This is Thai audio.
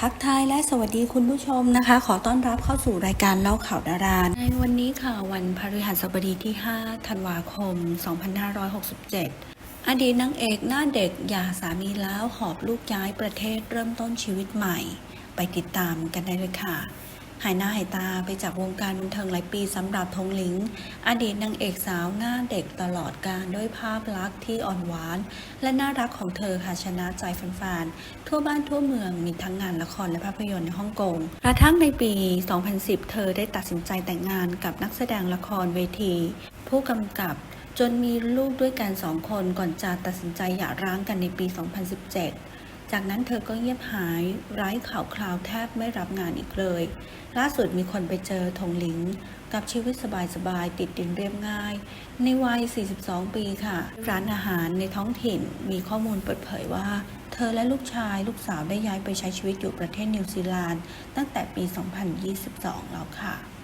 ทักทายและสวัสดีคุณผู้ชมนะคะ ขอต้อนรับเข้าสู่รายการเล่าข่าวดาราในวันนี้ค่ะวันพฤหัสบดีที่ 5 ธันวาคม 2567 อดีตนางเอกหน้าเด็กหย่าสามีแล้วหอบลูกย้ายประเทศเริ่มต้นชีวิตใหม่ ไปติดตามกันได้เลยค่ะ หายหน้าหายตาไปจากวงการบันเทิงหลายปีสำหรับทงหลิง อดีตนางเอกสาวหน้าเด็กตลอดการด้วยภาพลักษณ์ที่อ่อนหวาน และน่ารักของเธอค่ะชนะใจแฟนๆทั่วบ้านทั่วเมืองมีทั้งงานละครและภาพยนตร์ในฮ่องกงกระทั่งในปี 2010 เธอได้ตัดสินใจแต่งงานกับนักแสดงละครเวที ผู้กำกับจนมีลูกด้วยกันสองคนก่อนจะตัดสินใจหย่าร้างกันในปี 2017 จากนั้นเธอก็เงียบหาย ไร้ข่าวคราวแทบไม่รับงานอีกเลย ล่าสุดมีคนไปเจอทงหลิง กับชีวิตสบายๆติดดินเรียบง่าย ในวัย 42 ปีค่ะ ร้านอาหารในท้องถิ่นมีข้อมูลเปิดเผยว่า เธอและลูกชายลูกสาวได้ย้ายไปใช้ชีวิตอยู่ประเทศนิวซีแลนด์ตั้งแต่ปี 2022 แล้วค่ะ